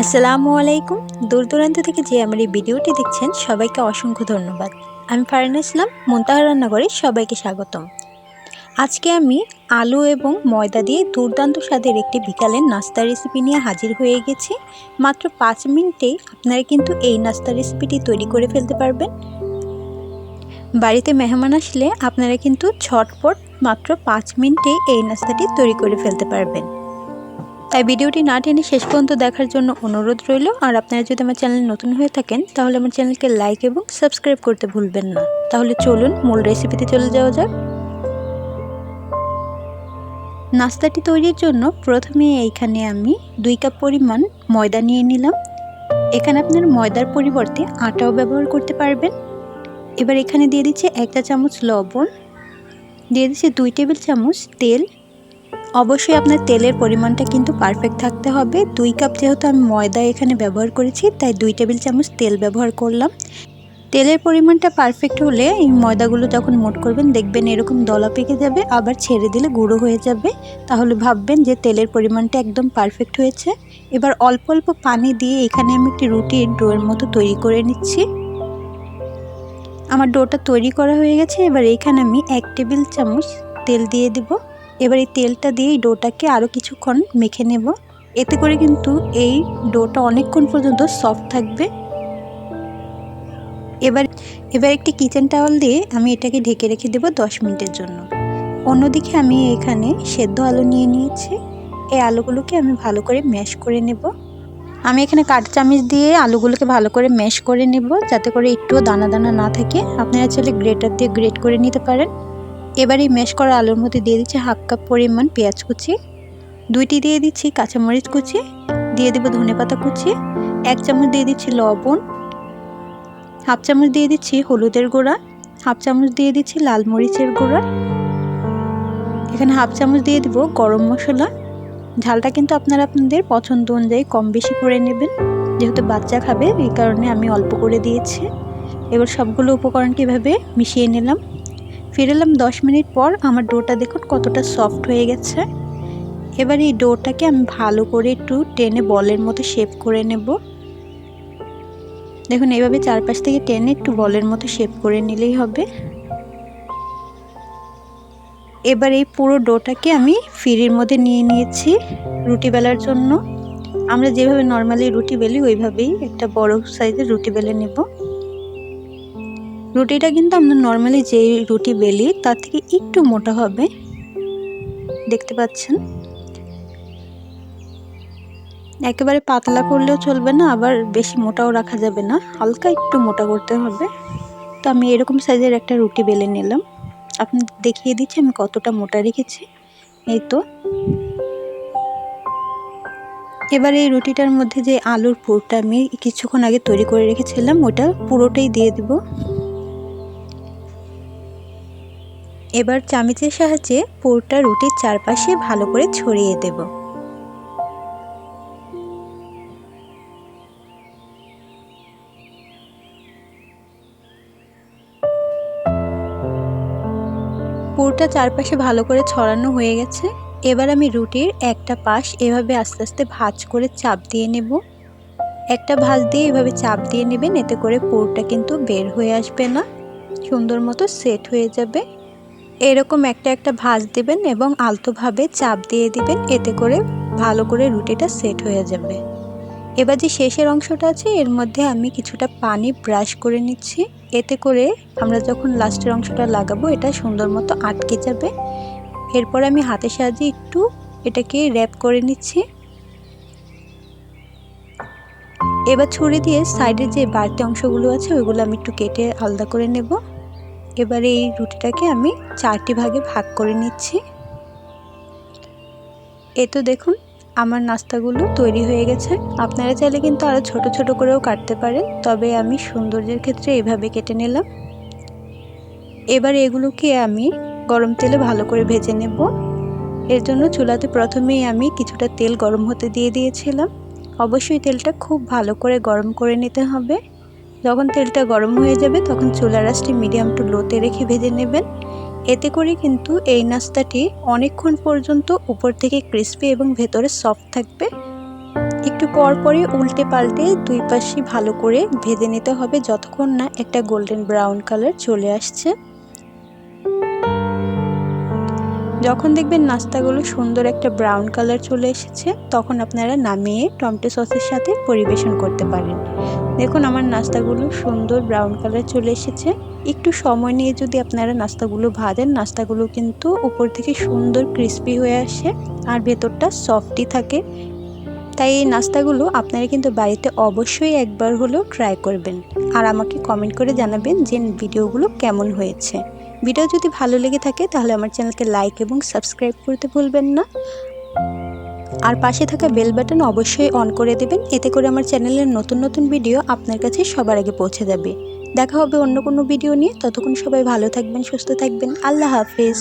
আসসালামু আলাইকুম। দূর দূরান্ত থেকে যে আমার এই ভিডিওটি দেখছেন, সবাইকে অসংখ্য ধন্যবাদ। আমি ফারিনা ইসলাম মুন্তাহা রান্নাঘরে সবাইকে স্বাগতম। আজকে আমি আলু এবং ময়দা দিয়ে দুর্দান্ত স্বাদের একটি বিকালের নাস্তা রেসিপি নিয়ে হাজির হয়ে গেছি। মাত্র পাঁচ মিনিটেই আপনারা কিন্তু এই নাস্তা রেসিপিটি তৈরি করে ফেলতে পারবেন। বাড়িতে মেহমান আসলে আপনারা কিন্তু ছটপট মাত্র পাঁচ মিনিটেই এই নাস্তাটি তৈরি করে ফেলতে পারবেন। তাই ভিডিওটি না টেনে শেষ পর্যন্ত দেখার জন্য অনুরোধ রইল। আর আপনারা যদি আমার চ্যানেল নতুন হয়ে থাকেন, তাহলে আমার চ্যানেলকে লাইক এবং সাবস্ক্রাইব করতে ভুলবেন না। তাহলে চলুন মূল রেসিপিতে চলে যাওয়া যাক। নাস্তাটি তৈরির জন্য প্রথমে এইখানে আমি দুই কাপ পরিমাণ ময়দা নিয়ে নিলাম। এখানে আপনার ময়দার পরিবর্তে আটাও ব্যবহার করতে পারবেন। এবার এখানে দিয়ে দিচ্ছে একটা চামচ লবণ, দিয়ে দিচ্ছে দুই টেবিল চামচ তেল অবশ্যই আপনার তেলের পরিমাণটা কিন্তু পারফেক্ট থাকতে হবে। দুই কাপ যেহেতু আমি ময়দা এখানে ব্যবহার করেছি, তাই দুই টেবিল চামচ তেল ব্যবহার করলাম। তেলের পরিমাণটা পারফেক্ট হলে এই ময়দাগুলো যখন মোট করবেন, দেখবেন এরকম দলা পেকে যাবে, আবার ছেড়ে দিলে গুঁড়ো হয়ে যাবে। তাহলে ভাববেন যে তেলের পরিমাণটা একদম পারফেক্ট হয়েছে। এবার অল্প অল্প পানি দিয়ে এখানে আমি একটি রুটির ডোয়ের মতো তৈরি করে নিচ্ছি। আমার ডোটা তৈরি করা হয়ে গেছে, এবার এখানে আমি এক টেবিল চামচ তেল দিয়ে দেবো। এবার এই তেলটা দিয়ে এই ডোটাকে আরও কিছুক্ষণ মেখে নেব। এতে করে কিন্তু এই ডোটা অনেকক্ষণ পর্যন্ত সফট থাকবে। এবার এবার একটি কিচেন টাওয়াল দিয়ে আমি এটাকে ঢেকে রেখে দেবো দশ মিনিটের জন্য। অন্যদিকে আমি এখানে সেদ্ধ আলু নিয়ে নিয়েছি। এই আলুগুলোকে আমি ভালো করে ম্যাশ করে নেব। আমি এখানে কাঠ চামিচ দিয়ে আলুগুলোকে ভালো করে ম্যাশ করে নেব, যাতে করে একটুও দানা দানা না থাকে। আপনারা চাইলে গ্রেটার দিয়ে গ্রেট করে নিতে পারেন। এবার ম্যাশ করা আলুর মধ্যে দিয়ে দিচ্ছি হাফ কাপ পরিমাণ পেঁয়াজ কুচি, দুইটি দিয়ে দিচ্ছি কাঁচামরিচ কুচি, দিয়ে দেবো ধনে পাতা কুচি, এক চামচ দিয়ে দিচ্ছি লবণ, হাফ চামচ দিয়ে দিচ্ছি হলুদের গুঁড়া, হাফ চামচ দিয়ে দিচ্ছি লাল মরিচের গুঁড়া। এখানে হাফ চামচ দিয়ে দেবো গরম মশলা। ঝালটা কিন্তু আপনারা আপনাদের পছন্দ অনুযায়ী কম বেশি করে নেবেন। যেহেতু বাচ্চা খাবে, এই কারণে আমি অল্প করে দিয়েছি। এবার সবগুলো উপকরণ কীভাবে মিশিয়ে নিলাম? ফিরে এলাম দশ মিনিট পর। আমার ডোটা দেখুন কতটা সফট হয়ে গেছে। এবার এই ডোটাকে আমি ভালো করে একটু টেনে বলের মতো শেপ করে নেব। দেখুন, এভাবে চারপাশ থেকে টেনে একটু বলের মতো শেপ করে নিলেই হবে। এবার এই পুরো ডোটাকে আমি ফিরির মধ্যে নিয়ে নিয়েছি রুটি বেলার জন্য। আমরা যেভাবে নর্মালি রুটি বেলি, ওইভাবেই একটা বড় সাইজের রুটি বেলে নেব। রুটিটা কিন্তু আমরা নর্মালি যে রুটি বেলি, তার থেকে একটু মোটা হবে। দেখতে পাচ্ছেন? একেবারে পাতলা করলেও চলবে না, আবার বেশি মোটাও রাখা যাবে না। হালকা একটু মোটা করতে হবে। তো আমি এরকম সাইজের একটা রুটি বেলে নিলাম। আপনি দেখিয়ে দিচ্ছি আমি কতটা মোটা রেখেছি। এই তো। এবার এই রুটিটার মধ্যে যে আলুর পুরটা আমি কিছুক্ষণ আগে তৈরি করে রেখেছিলাম, ওটা পুরোটাই দিয়ে দিব। এবার চামিচের সাহায্যে পুরটা রুটির চারপাশে ভালো করে ছড়িয়ে দেব। পুরটা চারপাশে ভালো করে ছড়ানো হয়ে গেছে। এবার আমি রুটির একটা পাশ এভাবে আস্তে আস্তে ভাজ করে চাপ দিয়ে নেব। একটা ভাজ দিয়ে এভাবে চাপ দিয়ে নেবেন, এতে করে পুরটা কিন্তু বের হয়ে আসবে না। সুন্দর মতো সেট হয়ে যাবে। এরকম একটা একটা ভাঁজ দেবেন এবং আলতোভাবে চাপ দিয়ে দিবেন, এতে করে ভালো করে রুটিটা সেট হয়ে যাবে। এবার যে শেষের অংশটা আছে, এর মধ্যে আমি কিছুটা পানি ব্রাশ করে নিচ্ছি। এতে করে আমরা যখন লাস্টের অংশটা লাগাবো, এটা সুন্দর মতো আটকে যাবে। এরপর আমি হাতের সাহায্যে একটু এটাকে র্যাপ করে নিচ্ছি। এবার ছুরি দিয়ে সাইডের যে বাড়তি অংশগুলো আছে, ওইগুলো আমি একটু কেটে আলাদা করে নেব। এবারে এই রুটিটাকে আমি চারটি ভাগে ভাগ করে নিচ্ছি। এ তো দেখুন, আমার নাস্তাগুলো তৈরি হয়ে গেছে। আপনারা চাইলে কিন্তু আরও ছোট ছোট করেও কাটতে পারেন, তবে আমি সৌন্দর্যের ক্ষেত্রে এভাবে কেটে নিলাম। এবার এগুলোকে আমি গরম তেলে ভালো করে ভেজে নেব। এর জন্য চুলাতে প্রথমেই আমি কিছুটা তেল গরম হতে দিয়ে দিয়েছিলাম। অবশ্যই তেলটা খুব ভালো করে গরম করে নিতে হবে। যখন তেলটা গরম হয়ে যাবে, তখন চুলার আঁচটি মিডিয়াম টু লোতে রেখে ভেজে নেবেন। এতে করে কিন্তু এই নাস্তাটি অনেকক্ষণ পর্যন্ত উপর থেকে ক্রিস্পি এবং ভেতরে সফট থাকবে। একটু পর পরে উল্টে পাল্টে দুই পাশে ভালো করে ভেজে নিতে হবে, যতক্ষণ না একটা গোল্ডেন ব্রাউন কালার চলে আসছে। যখন দেখবেন নাস্তাগুলো সুন্দর একটা ব্রাউন কালার চলে এসেছে, তখন আপনারা নামিয়ে টমেটো সসের সাথে পরিবেশন করতে পারেন। দেখুন, আমার নাস্তাগুলো সুন্দর ব্রাউন কালার চলে এসেছে। একটু সময় নিয়ে যদি আপনারা নাস্তাগুলো ভাজেন, নাস্তাগুলো কিন্তু উপর থেকে সুন্দর ক্রিস্পি হয়ে আসে আর ভেতরটা সফটই থাকে। তাই এই নাস্তাগুলো আপনারা কিন্তু বাড়িতে অবশ্যই একবার হলেও ট্রাই করবেন। আর আমাকে কমেন্ট করে জানাবেন যে ভিডিওগুলো কেমন হয়েছে। ভিডিও যদি ভালো লেগে থাকে, তাহলে আমার চ্যানেলকে লাইক এবং সাবস্ক্রাইব করতে ভুলবেন না। আর পাশে থাকা বেল বাটন অবশ্যই অন করে দেবেন, এতে করে আমার চ্যানেলের নতুন নতুন ভিডিও আপনার কাছে সবার আগে পৌঁছে যাবে। দেখা হবে অন্য কোনো ভিডিও নিয়ে, ততক্ষণ সবাই ভালো থাকবেন, সুস্থ থাকবেন, আল্লাহ হাফেজ।